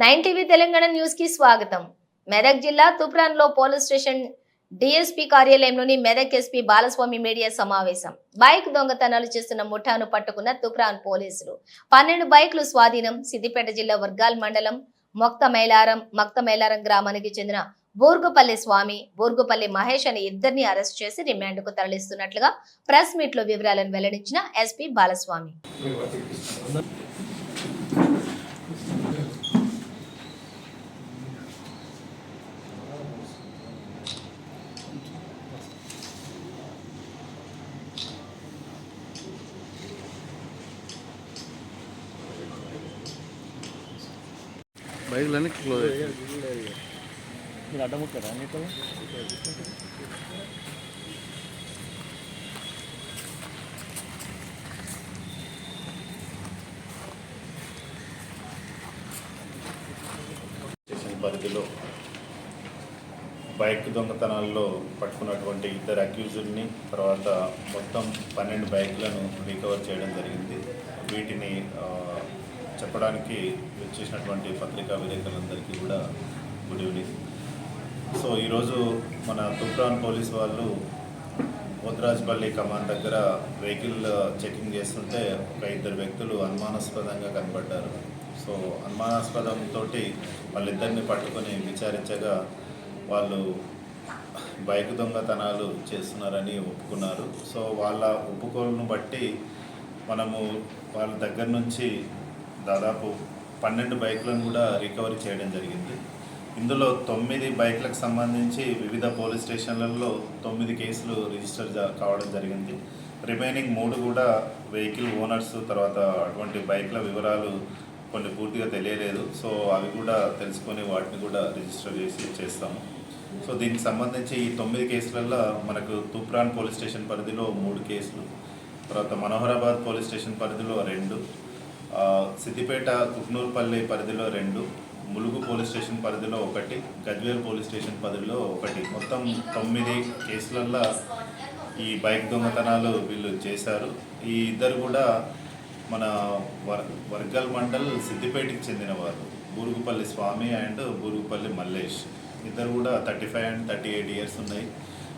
Nine TV Telangana న్యూస్కి స్వాగతం. మెదక్ జిల్లా తుప్రాన్లో పోలీస్ స్టేషన్ డిఎస్పీ కార్యాలయంలోని మెదక్ ఎస్పీ బాలస్వామి మీడియా సమావేశం. బైక్ దొంగతనాలు చేస్తున్న ముఠాను పట్టుకున్న తుప్రాన్ పోలీసులు. పన్నెండు బైక్లు స్వాధీనం. సిద్దిపేట జిల్లా వర్గాల్ మండలం మొక్త మైలారం మైలారం గ్రామానికి చెందిన బూర్గుపల్లి స్వామి బూర్గుపల్లి మహేష్ అనే ఇద్దరిని అరెస్ట్ చేసి రిమాండ్కు తరలిస్తున్నట్లుగా ప్రెస్ మీట్లో వివరాలను వెల్లడించిన ఎస్పీ బాలస్వామి. బైక్లన్నీ క్లోజ్ మీరు అడ్డముట్టారా పరిధిలో బైక్ దొంగతనాల్లో పట్టుకున్నటువంటి ఇద్దరు అక్యూజుల్ని తర్వాత మొత్తం పన్నెండు బైక్లను రికవర్ చేయడం జరిగింది. వీటిని ఆ, చెప్పడానికి వచ్చేసినటువంటి పత్రికా విలేకరులందరికీ కూడా గుడ్ ఈవినింగ్. సో ఈరోజు మన తుప్రాన్ పోలీస్ వాళ్ళు ముద్రాజ్పల్లి కమాండ్ దగ్గర వెహికల్ చెకింగ్ చేస్తుంటే ఒక ఇద్దరు వ్యక్తులు అనుమానాస్పదంగా కనబడ్డారు. సో అనుమానాస్పదంతో వాళ్ళిద్దరిని పట్టుకొని విచారించగా వాళ్ళు బైక్ దొంగతనాలు చేస్తున్నారని ఒప్పుకున్నారు. సో వాళ్ళ ఒప్పుకోలను బట్టి మనము వాళ్ళ దగ్గర నుంచి దాదాపు పన్నెండు బైక్లను కూడా రికవరీ చేయడం జరిగింది. ఇందులో తొమ్మిది బైక్లకు సంబంధించి వివిధ పోలీస్ స్టేషన్లలో తొమ్మిది కేసులు రిజిస్టర్ జా- కావడం జరిగింది. రిమైనింగ్ మూడు కూడా వెహికల్ ఓనర్స్ తర్వాత అటువంటి బైక్ల వివరాలు కొన్ని పూర్తిగా తెలియలేదు. సో అవి కూడా తెలుసుకొని వాటిని కూడా రిజిస్టర్ చేసి చేస్తాము. సో దీనికి సంబంధించి ఈ తొమ్మిది కేసులలో మనకు తూప్రాన్ పోలీస్ స్టేషన్ పరిధిలో మూడు కేసులు తర్వాత మనోహరాబాద్ పోలీస్ స్టేషన్ పరిధిలో రెండు సిద్దిపేట కుక్నూర్పల్లి పరిధిలో రెండు ములుగు పోలీస్ స్టేషన్ పరిధిలో ఒకటి గజ్వేల్ పోలీస్ స్టేషన్ పరిధిలో ఒకటి. మొత్తం తొమ్మిది కేసులల్లో ఈ బైక్ దొంగతనాలు వీళ్ళు చేశారు. ఈ ఇద్దరు కూడా మన వర్ వర్గల్ మండల్ సిద్దిపేటకి చెందిన వారు బూరుగుపల్లి స్వామి అండ్ బూరుగుపల్లి మల్లేష్. ఇద్దరు కూడా thirty five and thirty eight years ఉన్నాయి.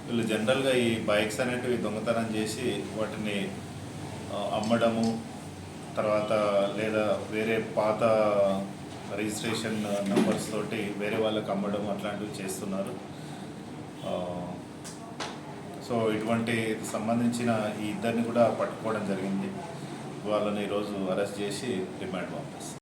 వీళ్ళు జనరల్గా ఈ బైక్స్ అనేటివి దొంగతనం చేసి వాటిని అమ్మడము తర్వాత లేదా వేరే పాత రిజిస్ట్రేషన్ నెంబర్స్ తోటి వేరే వాళ్ళకి అమ్మడం అట్లాంటివి చేస్తున్నారు. సో ఇటువంటి సంబంధించిన ఈ ఇద్దరిని కూడా పట్టుకోవడం జరిగింది. వాళ్ళని ఈరోజు అరెస్ట్ చేసి రిమాండ్ పంపిస్తాను